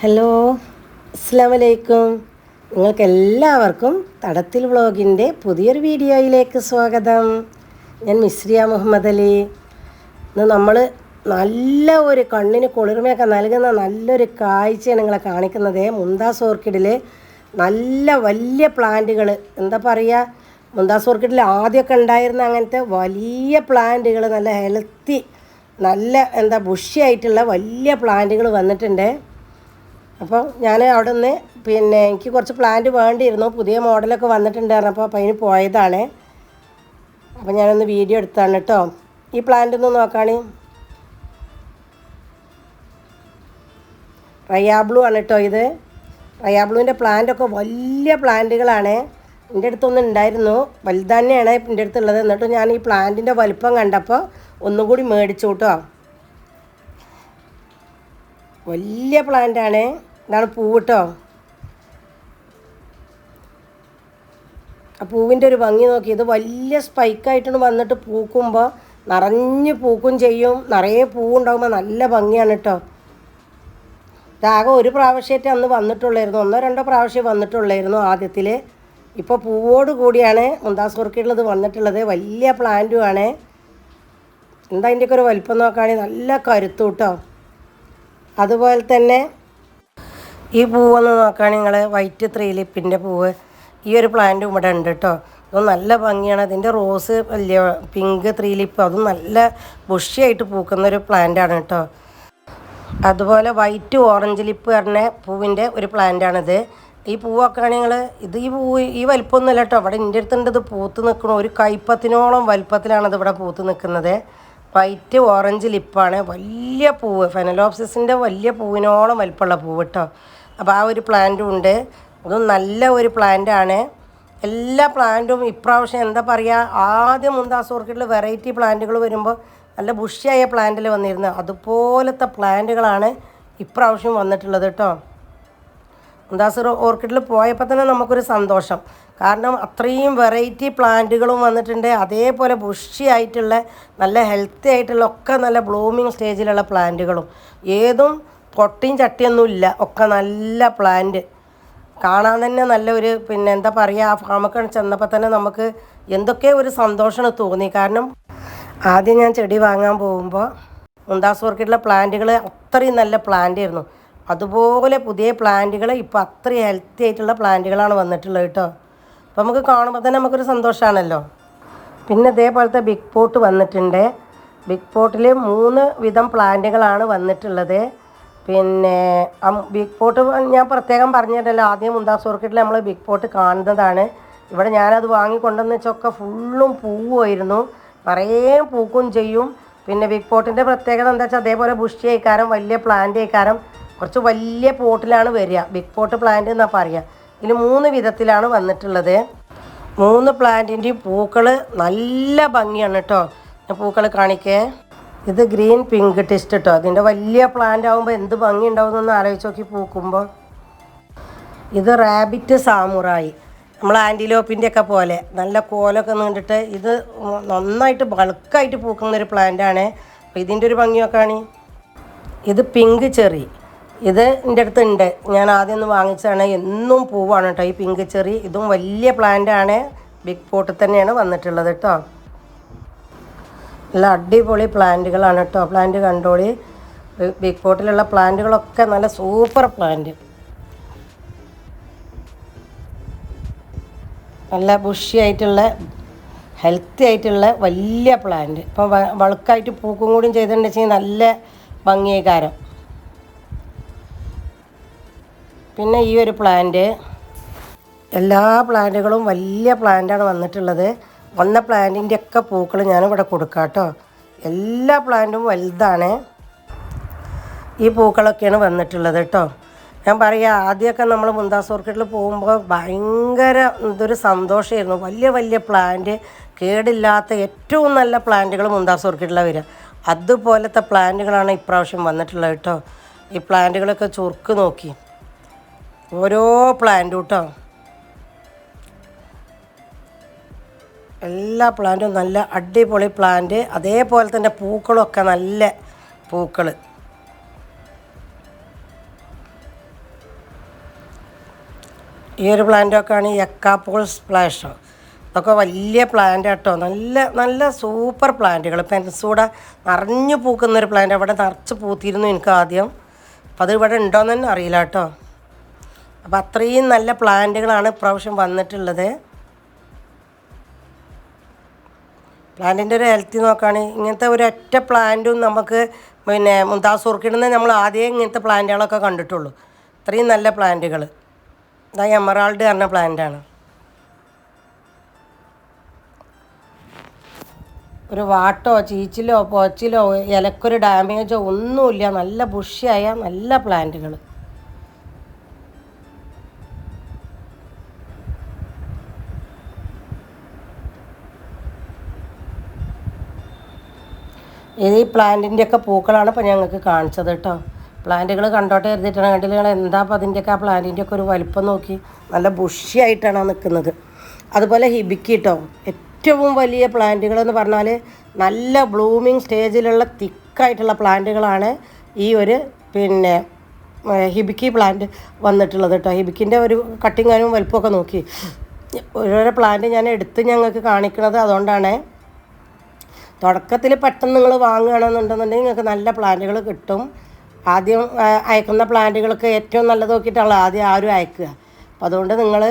Hello അസ്സാം വലൈക്കും നിങ്ങൾക്ക് എല്ലാവർക്കും തടത്തിൽ വ്ളോഗിന്റെ പുതിയൊരു വീഡിയോയിലേക്ക് സ്വാഗതം. ഞാൻ മിസ്രിയ മുഹമ്മദ് അലി. ഇന്ന് നമ്മൾ നല്ല ഒരു കണ്ണിന് കുളിർമയൊക്കെ നൽകുന്ന നല്ലൊരു കാഴ്ചയാണ് നിങ്ങളെ കാണിക്കുന്നത്. മുന്താസ് ഓർക്കിഡിൽ നല്ല വലിയ പ്ലാന്റുകൾ എന്താ പറയുക മുന്താസ് ഓർക്കിഡിൽ ആദ്യമൊക്കെ ഉണ്ടായിരുന്ന അങ്ങനത്തെ വലിയ പ്ലാന്റുകൾ നല്ല ഹെൽത്തി നല്ല എന്താ ബുഷിയായിട്ടുള്ള വലിയ പ്ലാന്റുകൾ വന്നിട്ടുണ്ട്. അപ്പോൾ ഞാൻ അവിടെ നിന്ന് പിന്നെ എനിക്ക് കുറച്ച് പ്ലാന്റ് വേണ്ടിയിരുന്നു. പുതിയ മോഡലൊക്കെ വന്നിട്ടുണ്ടായിരുന്നു. അപ്പോൾ അപ്പോൾ അതിന് പോയതാണ്. അപ്പോൾ ഞാനൊന്ന് വീഡിയോ എടുത്താണ് കേട്ടോ ഈ പ്ലാന്റ് ഒന്ന് നോക്കാണ്. റയാബ്ലൂ ആണ് കേട്ടോ ഇത്. റയാബ്ലൂവിന്റെ പ്ലാന്റൊക്കെ വലിയ പ്ലാന്റുകളാണ് എന്റെ അടുത്തൊന്നും ഉണ്ടായിരുന്നു വലുത് തന്നെയാണ് എന്റെ അടുത്തുള്ളത്. എന്നിട്ട് ഞാൻ ഈ പ്ലാന്റിന്റെ വലിപ്പം കണ്ടപ്പോൾ ഒന്നും കൂടി മേടിച്ചു കേട്ടോ വലിയ പ്ലാന്റാണ് ഇതാണ് പൂവ് കേട്ടോ ആ പൂവിന്റെ ഒരു ഭംഗി നോക്കി. ഇത് വലിയ സ്പൈക്കായിട്ടാണ് വന്നിട്ട് പൂക്കുമ്പോൾ നിറഞ്ഞ് പൂക്കും ചെയ്യും. നിറയെ പൂവുണ്ടാകുമ്പോൾ നല്ല ഭംഗിയാണ് കേട്ടോ ഇതാകെ ഒരു പ്രാവശ്യമായിട്ട് അന്ന് വന്നിട്ടുള്ളായിരുന്നു. ഒന്നോ രണ്ടോ പ്രാവശ്യം വന്നിട്ടുള്ളായിരുന്നു ആദ്യത്തിൽ ഇപ്പോൾ പൂവോട് കൂടിയാണ് മുന്താസ് ഓർക്കിഡുള്ളത് വന്നിട്ടുള്ളത്. വലിയ പ്ലാന്റുമാണ് എന്താ അതിന്റെയൊക്കെ ഒരു വലിപ്പം നോക്കുകയാണെങ്കിൽ നല്ല കരുത്തു കേട്ടോ അതുപോലെ തന്നെ ഈ പൂവൊന്ന് നോക്കുകയാണെങ്കിൽ നിങ്ങൾ വൈറ്റ് ത്രീ ലിപ്പിന്റെ പൂവ് ഈ ഒരു പ്ലാന്റ് ഇവിടെ ഉണ്ട് കേട്ടോ അത് നല്ല ഭംഗിയാണ്. അതിന്റെ റോസ് വലിയ പിങ്ക് ത്രീ ലിപ്പ് അതും നല്ല ബുഷിയായിട്ട് പൂക്കുന്ന ഒരു പ്ലാന്റാണ് കേട്ടോ അതുപോലെ വൈറ്റ് ഓറഞ്ച് ലിപ്പ് പറഞ്ഞ പൂവിന്റെ ഒരു പ്ലാന്റാണിത് ഈ പൂവൊക്കെ ആണെങ്കിൽ ഇത് ഈ പൂവ് ഈ വലിപ്പമൊന്നുമല്ല കേട്ടോ അവിടെ എന്റെ അടുത്തുണ്ട് ഇത് പൂത്ത് നിൽക്കണോ ഒരു കൈപ്പത്തിനോളം വലിപ്പത്തിലാണ് ഇത് ഇവിടെ പൂത്ത് നിൽക്കുന്നത് വൈറ്റ് ഓറഞ്ച് ലിപ്പാണ്. വലിയ പൂവ്. ഫെനലോപ്സിസിന്റെ വലിയ പൂവിനോളം വലിപ്പമുള്ള പൂവ് കേട്ടോ അപ്പോൾ ആ ഒരു പ്ലാന്റും ഉണ്ട്. അതും നല്ല ഒരു പ്ലാന്റാണ് എല്ലാ പ്ലാന്റും ഇപ്രാവശ്യം എന്താ പറയുക ആദ്യം മുന്താസ് ഓർക്കിഡിൽ വെറൈറ്റി പ്ലാന്റുകൾ വരുമ്പോൾ നല്ല ബുഷിയായ പ്ലാന്റിൽ വന്നിരുന്നത്. അതുപോലത്തെ പ്ലാന്റുകളാണ് ഇപ്രാവശ്യം വന്നിട്ടുള്ളത് കേട്ടോ മുന്താസ് ഓർക്കിഡിൽ പോയപ്പോൾ തന്നെ നമുക്കൊരു സന്തോഷം. കാരണം അത്രയും വെറൈറ്റി പ്ലാന്റുകളും വന്നിട്ടുണ്ട്. അതേപോലെ ബുഷി ആയിട്ടുള്ള നല്ല ഹെൽത്തി ആയിട്ടുള്ള ഒക്കെ നല്ല ബ്ലൂമിങ് സ്റ്റേജിലുള്ള പ്ലാന്റുകളും ഏതും പൊട്ടിയും ചട്ടിയൊന്നും ഇല്ല. ഒക്കെ നല്ല പ്ലാന്റ് കാണാൻ തന്നെ നല്ലൊരു പിന്നെ എന്താ പറയുക ആ ഫാമൊക്കെ ചെന്നപ്പോൾ തന്നെ നമുക്ക് എന്തൊക്കെ ഒരു സന്തോഷമാണ് തോന്നി. കാരണം ആദ്യം ഞാൻ ചെടി വാങ്ങാൻ പോകുമ്പോൾ മുന്താസ് ഓർക്കിഡിലെ പ്ലാന്റുകൾ അത്രയും നല്ല പ്ലാന്റ് ആയിരുന്നു. അതുപോലെ പുതിയ പ്ലാന്റുകൾ ഇപ്പോൾ അത്രയും ഹെൽത്തി ആയിട്ടുള്ള പ്ലാന്റുകളാണ് വന്നിട്ടുള്ളത് കേട്ടോ അപ്പോൾ നമുക്ക് കാണുമ്പോൾ തന്നെ നമുക്കൊരു സന്തോഷമാണല്ലോ പിന്നെ ഇതേപോലത്തെ ബിഗ് പോട്ട് വന്നിട്ടുണ്ട്. ബിഗ് പോട്ടിൽ മൂന്ന് വിധം പ്ലാന്റുകളാണ് വന്നിട്ടുള്ളത്. പിന്നെ ബിഗ് പോട്ട് ഞാൻ പ്രത്യേകം പറഞ്ഞിട്ടല്ലോ ആദ്യം മുന്താസ് ഓർക്കിഡിൽ നമ്മൾ ബിഗ് പോട്ട് കാണുന്നതാണ്. ഇവിടെ ഞാനത് വാങ്ങിക്കൊണ്ടെന്ന് വെച്ചൊക്കെ ഫുള്ളും പൂവായിരുന്നു. നിറയെ പൂക്കും ചെയ്യും. പിന്നെ ബിഗ് പോട്ടിന്റെ പ്രത്യേകത എന്താ വെച്ചാൽ അതേപോലെ ബുഷി ആയിക്കാരം വലിയ പ്ലാന്റ് ആയിക്കാരം കുറച്ച് വലിയ പോട്ടിലാണ് വരിക. ബിഗ് പോട്ട് പ്ലാന്റ് എന്നാൽ പറയുക ഇതിൽ മൂന്ന് വിധത്തിലാണ് വന്നിട്ടുള്ളത്. മൂന്ന് പ്ലാന്റിന്റെയും പൂക്കൾ നല്ല ഭംഗിയാണ് കേട്ടോ ഞാൻ പൂക്കൾ കാണിക്കേ. ഇത് ഗ്രീൻ പിങ്ക് ടിസ്റ്റ് കേട്ടോ അതിന്റെ വലിയ പ്ലാന്റ് ആകുമ്പോൾ എന്ത് ഭംഗി ഉണ്ടാവും എന്ന് ആലോചിച്ച് നോക്കി പൂക്കുമ്പോൾ ഇത് റാബിറ്റ് സാമുറായി. നമ്മൾ ആന്റിലോപ്പിന്റെ ഒക്കെ പോലെ. നല്ല കോലൊക്കെ നീണ്ടിട്ട് ഇത് നന്നായിട്ട് ബൾക്കായിട്ട് പൂക്കുന്ന ഒരു പ്ലാന്റാണ്. അപ്പോൾ ഇതിന്റെ ഒരു ഭംഗിയൊക്കെയാണ് ഇത് പിങ്ക് ചെറി. ഇത് എന്റെ അടുത്ത് ഉണ്ട് ഞാൻ ആദ്യം ഒന്ന് വാങ്ങിച്ചതാണ്. എന്നും പൂവാണ് കേട്ടോ ഈ പിങ്ക് ചെറി ഇതും വലിയ പ്ലാന്റാണ് ബിഗ് പോട്ടിൽ തന്നെയാണ് വന്നിട്ടുള്ളത് കേട്ടോ നല്ല അടിപൊളി പ്ലാന്റുകളാണ് കേട്ടോ പ്ലാന്റ് കണ്ടോളി. ബിഗ് പോട്ടിലുള്ള പ്ലാന്റുകളൊക്കെ നല്ല സൂപ്പർ പ്ലാന്റ് നല്ല ബുഷി ആയിട്ടുള്ള ഹെൽത്തി ആയിട്ടുള്ള വലിയ പ്ലാന്റ് ഇപ്പം വളുക്കായിട്ട് പൂക്കും കൂടിയും ചെയ്തിട്ടുണ്ടെങ്കിൽ നല്ല ഭംഗിയേക്കാരം പിന്നെ ഈ ഒരു പ്ലാന്റ് എല്ലാ പ്ലാന്റുകളും വലിയ പ്ലാന്റാണ് വന്നിട്ടുള്ളത്. വന്ന പ്ലാന്റിന്റെ ഒക്കെ പൂക്കൾ ഞാനിവിടെ കൊടുക്കാം കേട്ടോ എല്ലാ പ്ലാന്റും വലുതാണ്. ഈ പൂക്കളൊക്കെയാണ് വന്നിട്ടുള്ളത് കേട്ടോ ഞാൻ പറയാം ആദ്യമൊക്കെ നമ്മൾ മുന്താസ് ഓർക്കിഡിൽ പോകുമ്പോൾ ഭയങ്കര ഇതൊരു സന്തോഷമായിരുന്നു വലിയ വലിയ പ്ലാന്റ് കേടില്ലാത്ത ഏറ്റവും നല്ല പ്ലാന്റുകൾ മുന്താസ് ഓർക്കിഡിലാണ് വരിക. അതുപോലത്തെ പ്ലാന്റുകളാണ് ഇപ്രാവശ്യം വന്നിട്ടുള്ളത് കേട്ടോ ഈ പ്ലാന്റുകളൊക്കെ ചുർക്ക് നോക്കി. ഓരോ പ്ലാന്റും കേട്ടോ എല്ലാ പ്ലാന്റും നല്ല അടിപൊളി പ്ലാന്റ് അതേപോലെ തന്നെ പൂക്കളൊക്കെ നല്ല പൂക്കൾ ഈ ഒരു പ്ലാന്റൊക്കെയാണ് എക്കാപ്പോൾ സ്പ്ലാഷ് അതൊക്കെ വലിയ പ്ലാന്റ് കേട്ടോ നല്ല നല്ല സൂപ്പർ പ്ലാന്റുകൾ പെൻസൂടെ നിറഞ്ഞു പൂക്കുന്നൊരു പ്ലാന്റ് അവിടെ നിറച്ച് പൂത്തിരുന്നു എനിക്ക് ആദ്യം. അപ്പം അത് ഇവിടെ ഉണ്ടോയെന്ന് തന്നെ അറിയില്ല കേട്ടോ അപ്പം അത്രയും നല്ല പ്ലാന്റുകളാണ് ഇപ്രാവശ്യം വന്നിട്ടുള്ളത്. പ്ലാന്റിന്റെ ഒരു ഹെൽത്തി നോക്കുകയാണെങ്കിൽ ഇങ്ങനത്തെ ഒരൊറ്റ പ്ലാന്റും നമുക്ക് പിന്നെ മുന്താസ് ഓർക്കിഡിൽ നമ്മൾ ആദ്യം ഇങ്ങനത്തെ പ്ലാന്റുകളൊക്കെ കണ്ടിട്ടുള്ളൂ. അത്രയും നല്ല പ്ലാന്റുകൾ. ഇതാ എമറാൾഡ് പറഞ്ഞ പ്ലാന്റാണ് ഒരു വാട്ടോ ചീച്ചിലോ പോച്ചിലോ ഇലക്കൊരു ഡാമേജോ ഒന്നുമില്ല. നല്ല ബുഷിയായ നല്ല പ്ലാന്റുകൾ. ഇത് ഈ പ്ലാന്റിന്റെയൊക്കെ പൂക്കളാണ് ഇപ്പോൾ ഞങ്ങൾക്ക് കാണിച്ചത് കേട്ടോ. പ്ലാന്റുകൾ കണ്ടോട്ടെ എഴുതിയിട്ടാണ് കണ്ടില്ല എന്താ അപ്പോൾ അതിന്റെയൊക്കെ ആ പ്ലാന്റിന്റെയൊക്കെ ഒരു വലിപ്പം നോക്കി നല്ല ബുഷിയായിട്ടാണ് നിൽക്കുന്നത് അതുപോലെ ഹിബിക്ക് കേട്ടോ ഏറ്റവും വലിയ പ്ലാന്റുകൾ എന്ന് പറഞ്ഞാൽ നല്ല ബ്ലൂമിങ് സ്റ്റേജിലുള്ള തിക്കായിട്ടുള്ള പ്ലാന്റുകളാണ് ഈ ഒരു പിന്നെ ഹിബിക്കി പ്ലാന്റ് വന്നിട്ടുള്ളത് കേട്ടോ. ഹിബിക്കിന്റെ ഒരു കട്ടിങ്ങാനും വലിപ്പമൊക്കെ നോക്കി. ഓരോരോ പ്ലാന്റ് ഞാൻ എടുത്ത് ഞങ്ങൾക്ക് കാണിക്കുന്നത് അതുകൊണ്ടാണ് തുടക്കത്തിൽ പെട്ടെന്ന് നിങ്ങൾ വാങ്ങുകയാണെന്നുണ്ടെന്നുണ്ടെങ്കിൽ നിങ്ങൾക്ക് നല്ല പ്ലാന്റുകൾ കിട്ടും. ആദ്യം അയക്കുന്ന പ്ലാന്റുകൾക്ക് ഏറ്റവും നല്ലത് നോക്കിയിട്ടാണല്ലോ ആദ്യം ആരും അയക്കുക. അപ്പോൾ അതുകൊണ്ട് നിങ്ങൾ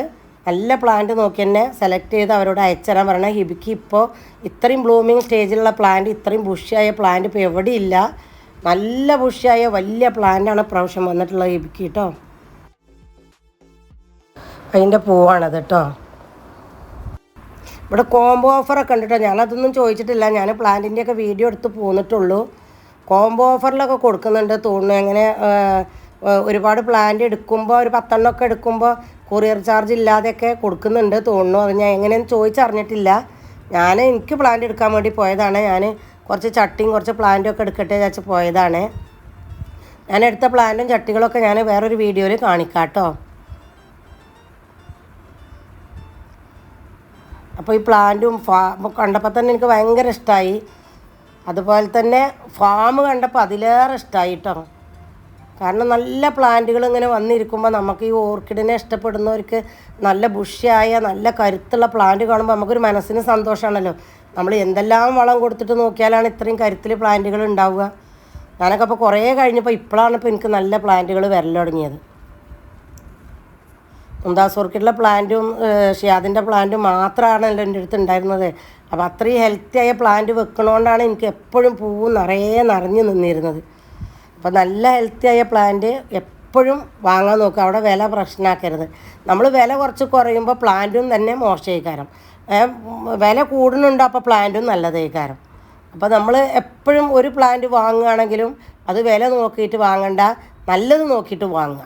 നല്ല പ്ലാന്റ് നോക്കി തന്നെ സെലക്ട് ചെയ്ത് അവരോട് അയച്ചു തരാൻ പറയണം. ഹിബിക്ക് ഇപ്പോൾ ഇത്രയും ബ്ലൂമിങ് സ്റ്റേജിലുള്ള പ്ലാന്റ് ഇത്രയും ബുഷിയായ പ്ലാന്റ് ഇപ്പോൾ എവിടെയില്ല. നല്ല ബുഷിയായ വലിയ പ്ലാന്റാണ് പ്രാവശ്യം വന്നിട്ടുള്ളത് ഹിബിക്ക് കേട്ടോ. അതിന്റെ പൂവാണത് കേട്ടോ. ഇവിടെ കോംബോ ഓഫറൊക്കെ ഉണ്ട് ഞാനതൊന്നും ചോദിച്ചിട്ടില്ല. ഞാൻ പ്ലാന്റിന്റെയൊക്കെ വീഡിയോ എടുത്ത് പോന്നിട്ടുള്ളൂ. കോംബോ ഓഫറിലൊക്കെ കൊടുക്കുന്നുണ്ട് തോന്നുന്നു. അങ്ങനെ ഒരുപാട് പ്ലാന്റ് എടുക്കുമ്പോൾ ഒരു പത്തെണ്ണമൊക്കെ എടുക്കുമ്പോൾ കൊറിയർ ചാർജ് ഇല്ലാതെയൊക്കെ കൊടുക്കുന്നുണ്ട് തോന്നുന്നു. അത് ഞാൻ എങ്ങനെയെന്ന് ചോദിച്ചറിഞ്ഞിട്ടില്ല. ഞാൻ എനിക്ക് പ്ലാന്റ് എടുക്കാൻ വേണ്ടി പോയതാണ്. ഞാൻ കുറച്ച് ചട്ടിയും കുറച്ച് പ്ലാന്റും ഒക്കെ എടുക്കട്ടെ വിചാരിച്ച് പോയതാണ്. ഞാൻ എടുത്ത പ്ലാന്റും ചട്ടികളൊക്കെ ഞാൻ വേറൊരു വീഡിയോയിൽ കാണിക്കാം കേട്ടോ അപ്പോൾ ഈ പ്ലാന്റും ഫാം കണ്ടപ്പോൾ തന്നെ എനിക്ക് ഭയങ്കര ഇഷ്ടമായി അതുപോലെ തന്നെ ഫാം കണ്ടപ്പോൾ അതിലേറെ ഇഷ്ടമായി കേട്ടോ കാരണം നല്ല പ്ലാന്റുകൾ ഇങ്ങനെ വന്നിരിക്കുമ്പോൾ നമുക്ക് ഈ ഓർക്കിഡിനെ ഇഷ്ടപ്പെടുന്നവർക്ക് നല്ല ബുഷിയായ നല്ല കരുത്തുള്ള പ്ലാന്റ് കാണുമ്പോൾ നമുക്കൊരു മനസ്സിന് സന്തോഷമാണല്ലോ നമ്മൾ എന്തെല്ലാം വളം കൊടുത്തിട്ട് നോക്കിയാലാണ് ഇത്രയും കരുത്തിൽ പ്ലാന്റുകൾ ഉണ്ടാവുക. ഞാനൊക്കെ അപ്പോൾ കുറേ കഴിഞ്ഞപ്പോൾ ഇപ്പോഴാണ് ഇപ്പോൾ എനിക്ക് നല്ല പ്ലാന്റുകൾ വരൽ തുടങ്ങിയത്. മുന്താസ് ഓർക്കിഡിലെ പ്ലാന്റും ഷിയാദിന്റെ പ്ലാന്റും മാത്രമാണല്ലോ എന്റെ അടുത്ത് ഉണ്ടായിരുന്നത്. അപ്പോൾ അത്രയും ഹെൽത്തി ആയ പ്ലാന്റ് വെക്കണോണ്ടാണ് എനിക്ക് എപ്പോഴും പൂവ് നിറയെ നിറഞ്ഞു നിന്നിരുന്നത്. അപ്പോൾ നല്ല ഹെൽത്തി ആയ പ്ലാന്റ് എപ്പോഴും വാങ്ങാൻ നോക്കുക. അവിടെ വില പ്രശ്നമാക്കരുത് നമ്മൾ വില കുറച്ച് കുറയുമ്പോൾ പ്ലാന്റും തന്നെ മോശമായിക്കാരം. വില കൂടുന്നുണ്ടോ അപ്പോൾ പ്ലാന്റും നല്ലതായിക്കാരം. അപ്പോൾ നമ്മൾ എപ്പോഴും ഒരു പ്ലാന്റ് വാങ്ങുകയാണെങ്കിലും അത് വില നോക്കിയിട്ട് വാങ്ങണ്ട. നല്ലത് നോക്കിയിട്ട് വാങ്ങുക.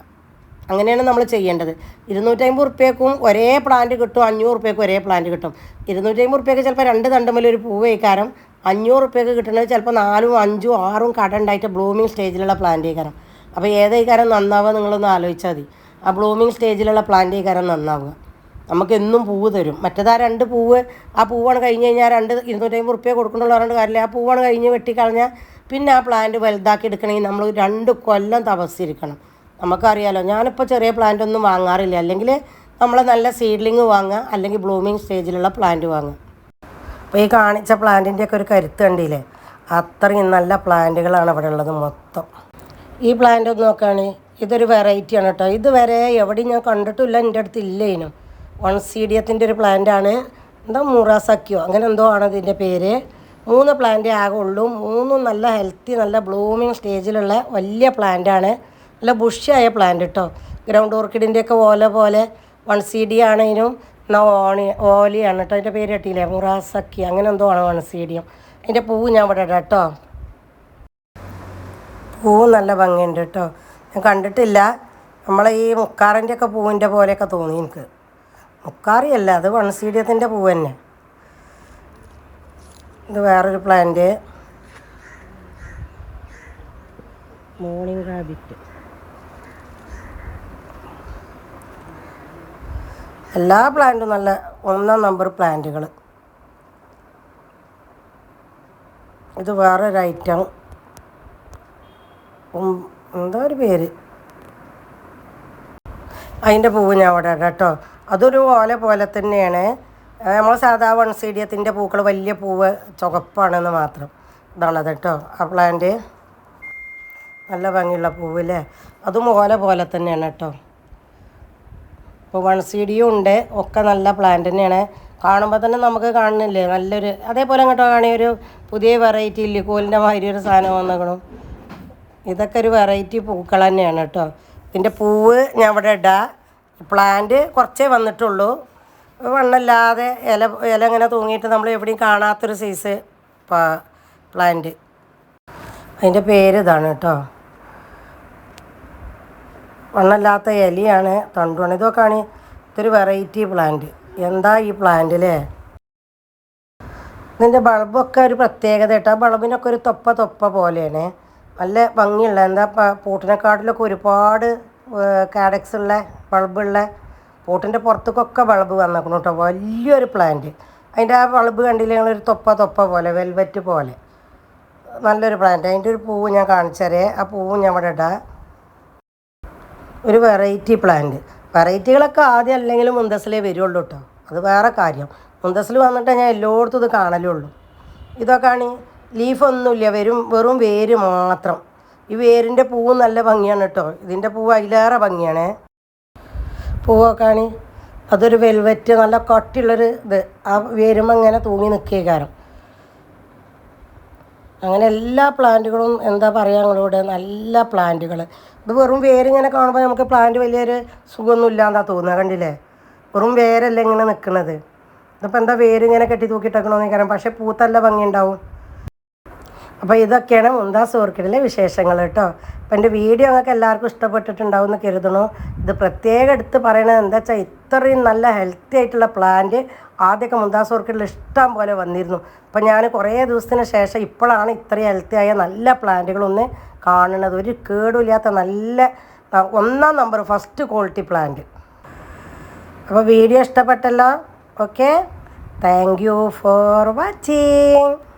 അങ്ങനെയാണ് നമ്മൾ ചെയ്യേണ്ടത്. ഇരുന്നൂറ്റമ്പത് റുപ്യക്കും ഒരേ പ്ലാന്റ് കിട്ടും അഞ്ഞൂറ് റുപ്യക്കും ഒരേ പ്ലാന്റ് കിട്ടും. ഇരുന്നൂറ്റമ്പത് റുപ്യക്ക് ചിലപ്പോൾ രണ്ട് തണ്ടുമല്ല ഒരു പൂവ് വയ്ക്കാരം അഞ്ഞൂറ് റുപ്യക്ക് കിട്ടുന്നത് ചിലപ്പോൾ നാലും അഞ്ചും ആറും കട ഉണ്ടായിട്ട് ബ്ലൂമിങ് സ്റ്റേജിലുള്ള പ്ലാന്റ് വയ്ക്കാരം അപ്പോൾ ഏതേക്കാരം നന്നാവുക നിങ്ങളൊന്ന് ആലോചിച്ചാൽ മതി. ആ ബ്ലൂമിങ് സ്റ്റേജിലുള്ള പ്ലാന്റ് വയ്ക്കാരം നന്നാവുക. നമുക്ക് എന്നും പൂവ് തരും. മറ്റേത് രണ്ട് പൂവ് ആ പൂവാണ് കഴിഞ്ഞ് കഴിഞ്ഞാൽ രണ്ട് ഇരുന്നൂറ്റമ്പത് റുപ്യ കൊടുക്കണുള്ള പറഞ്ഞിട്ട് കാര്യമില്ല. ആ പൂവാണ് കഴിഞ്ഞ് വെട്ടിക്കളഞ്ഞാൽ പിന്നെ ആ പ്ലാന്റ് വലുതാക്കി എടുക്കണമെങ്കിൽ നമ്മൾ രണ്ട് കൊല്ലം തപസ്സിരിക്കണം. നമുക്കറിയാലോ. ഞാനിപ്പോൾ ചെറിയ പ്ലാന്റ് ഒന്നും വാങ്ങാറില്ല. അല്ലെങ്കിൽ നമ്മൾ നല്ല സീഡ്ലിങ് വാങ്ങുക അല്ലെങ്കിൽ ബ്ലൂമിങ് സ്റ്റേജിലുള്ള പ്ലാന്റ് വാങ്ങുക. അപ്പോൾ ഈ കാണിച്ച പ്ലാന്റിന്റെ ഒക്കെ ഒരു കരുത്ത് കണ്ടില്ലേ? അത്രയും നല്ല പ്ലാന്റുകളാണ് ഇവിടെ ഉള്ളത് മൊത്തം. ഈ പ്ലാന്റ് ഒന്ന് നോക്കുകയാണെങ്കിൽ ഇതൊരു വെറൈറ്റിയാണ് കേട്ടോ. ഇതുവരെ എവിടെയും ഞാൻ കണ്ടിട്ടില്ല. എന്റെ അടുത്ത് ഇല്ലേനും. വൺ സീഡിയത്തിന്റെ ഒരു പ്ലാന്റാണ് എന്താ മുറാസക്കിയോ അങ്ങനെ എന്തോ ആണ് ഇതിന്റെ പേര്. മൂന്ന് പ്ലാന്റേ ആകെ ഉള്ളൂ. മൂന്നും നല്ല ഹെൽത്തി നല്ല ബ്ലൂമിങ് സ്റ്റേജിലുള്ള വലിയ പ്ലാന്റാണ് നല്ല ബുഷിയായ പ്ലാന്റ് കേട്ടോ ഗ്രൗണ്ട് ഓർക്കിഡിന്റെ ഒക്കെ ഓല പോലെ വൺ സി ഡി ആണെങ്കിലും എന്നാൽ ഓണി ഓലിയാണ് കേട്ടോ അതിന്റെ പേര് കിട്ടിയില്ലേ മുറാസക്കി. അങ്ങനെ എന്തോ ആണ് വൺ സി ഡിയും അതിന്റെ പൂവ് ഞാൻ ഇവിടെ ഇടാം കേട്ടോ പൂവ് നല്ല ഭംഗിയുണ്ട് കേട്ടോ ഞാൻ കണ്ടിട്ടില്ല. നമ്മളെ ഈ മുക്കാറിന്റെ ഒക്കെ പൂവിന്റെ പോലെയൊക്കെ തോന്നി എനിക്ക്. മുക്കാറിയല്ല അത് വൺ വൺസീഡിയത്തിന്റെ പൂവ് തന്നെ. ഇത് വേറൊരു പ്ലാന്റ് മോർണിംഗ് റാബിറ്റ് എല്ലാ പ്ലാന്റും നല്ല ഒന്നാം നമ്പർ പ്ലാന്റുകൾ ഇത് വേറൊരു ഐറ്റം എന്താ ഒരു പേര്. അതിന്റെ പൂവ് ഞാൻ അവിടെ ഇടാം കേട്ടോ. അതൊരു ഓല പോലെ തന്നെയാണ്. നമ്മൾ സാധാ വൺസീഡിയത്തിന്റെ പൂക്കൾ വലിയ പൂവ് ചുവപ്പാണെന്ന് മാത്രം. ഇതാണത് കേട്ടോ ആ പ്ലാന്റ് നല്ല ഭംഗിയുള്ള പൂവില്ലേ അതും ഓല പോലെ തന്നെയാണ് കേട്ടോ. ഇപ്പോൾ വൺ ഉണ്ട്. ഒക്കെ നല്ല പ്ലാന്റ് തന്നെയാണ്. കാണുമ്പോൾ തന്നെ നമുക്ക് കാണുന്നില്ലേ? നല്ലൊരു അതേപോലെ അങ്ങോട്ട് കാണി ഒരു പുതിയ വെറൈറ്റി ഇല്ലിക്കോലിന്റെ മാതിരി ഒരു സാധനം വന്നേക്കണം. ഇതൊക്കെ ഒരു വെറൈറ്റി പൂക്കൾ തന്നെയാണ് കേട്ടോ. ഇതിന്റെ പൂവ് ഞാൻ ഇവിടെ ഇടാം. പ്ലാന്റ് കുറച്ചേ വന്നിട്ടുള്ളൂ. വണ്ണല്ലാതെ ഇല ഇല ഇങ്ങനെ തൂങ്ങിയിട്ട് നമ്മൾ എവിടെയും കാണാത്തൊരു സൈസ് പ്ലാന്റ് അതിന്റെ പേര് ഇതാണ് കേട്ടോ. വണ്ണല്ലാത്ത ഇലയാണ് തണ്ടുമാണ് ഇതൊക്കെയാണ് ഇതൊരു വെറൈറ്റി പ്ലാന്റ് എന്താ ഈ പ്ലാന്റ് അല്ലേ ഇതിന്റെ ബൾബൊക്കെ ഒരു പ്രത്യേകത കേട്ടോ. ബൾബിനൊക്കെ ഒരു തൊപ്പ തൊപ്പ പോലെയാണ്. നല്ല ഭംഗിയുള്ള എന്താ പൂട്ടിനെക്കാട്ടിലൊക്കെ ഒരുപാട് കാഡക്സ് ഉള്ള ബൾബുള്ള പൂട്ടിന്റെ പുറത്തേക്കൊക്കെ ബൾബ് വന്നേക്കണം കേട്ടോ. വലിയൊരു പ്ലാന്റ് അതിന്റെ ആ ബൾബ് കണ്ടില്ലേ? ഞങ്ങളൊരു തൊപ്പ തൊപ്പ പോലെ വെൽവെറ്റ് പോലെ. നല്ലൊരു പ്ലാന്റ് അതിന്റെ ഒരു പൂവ് ഞാൻ കാണിച്ചരേ ആ പൂവ് ഞാൻ ഇവിടെ ഇടാം. ഒരു വെറൈറ്റി പ്ലാന്റ് വെറൈറ്റികളൊക്കെ ആദ്യം അല്ലെങ്കിലും മുന്തസിലേ വരുള്ളൂ കേട്ടോ അത് വേറെ കാര്യം. മുന്തസിൽ വന്നിട്ട് ഞാൻ എല്ലായിടത്തും ഇത് കാണലുള്ളൂ. ഇതൊക്കെയാണ് ലീഫൊന്നുമില്ല വെറും വെറും വേര് മാത്രം. ഈ വേരിന്റെ പൂവ് നല്ല ഭംഗിയാണ് കേട്ടോ ഇതിന്റെ പൂവ് അതിലേറെ ഭംഗിയാണേ. പൂവൊക്കെയാണ് അതൊരു വെൽവെറ്റ് നല്ല കട്ടിയുള്ളൊരു ഇത്. ആ വേരുമ്പോൾ ഇങ്ങനെ തൂങ്ങി നിൽക്കിയ കാരണം അങ്ങനെ എല്ലാ പ്ലാന്റുകളും എന്താ പറയുക ഞങ്ങളോട് നല്ല പ്ലാന്റുകൾ ഇത് വെറും വേരിങ്ങനെ കാണുമ്പോൾ നമുക്ക് പ്ലാന്റ് വലിയൊരു സുഖമൊന്നും ഇല്ലാന്നാ തോന്നുക കണ്ടില്ലേ? വെറും വേരല്ല ഇങ്ങനെ നിൽക്കുന്നത് ഇതിപ്പോൾ എന്താ വേരിങ്ങനെ കെട്ടി തൂക്കിയിട്ടേക്കണമെന്ന് കാരണം പക്ഷേ പൂത്തല്ല ഭംഗി ഉണ്ടാവും അപ്പോൾ ഇതൊക്കെയാണ് മുന്താസ് ഓർക്കിഡിലെ വിശേഷങ്ങൾ കേട്ടോ. അപ്പം എന്റെ വീഡിയോ നിങ്ങൾക്ക് എല്ലാവർക്കും ഇഷ്ടപ്പെട്ടിട്ടുണ്ടാവും എന്ന് കരുതണോ. ഇത് പ്രത്യേകം എടുത്ത് പറയണത് എന്താ വെച്ചാൽ ഇത്രയും നല്ല ഹെൽത്തി ആയിട്ടുള്ള പ്ലാന്റ് ആദ്യമൊക്കെ മുന്താസ് ഓർക്കിഡിൽ ഇഷ്ടം പോലെ വന്നിരുന്നു. അപ്പം ഞാൻ കുറേ ദിവസത്തിന് ശേഷം ഇപ്പോഴാണ് ഇത്രയും ആയ നല്ല പ്ലാന്റുകളൊന്ന് കാണുന്നത്. ഒരു കേടുമില്ലാത്ത നല്ല ഒന്നാം നമ്പർ ഫസ്റ്റ് ക്വാളിറ്റി പ്ലാന്റ് അപ്പോൾ video ഇഷ്ടപ്പെട്ടല്ലോ? Okay thank you for watching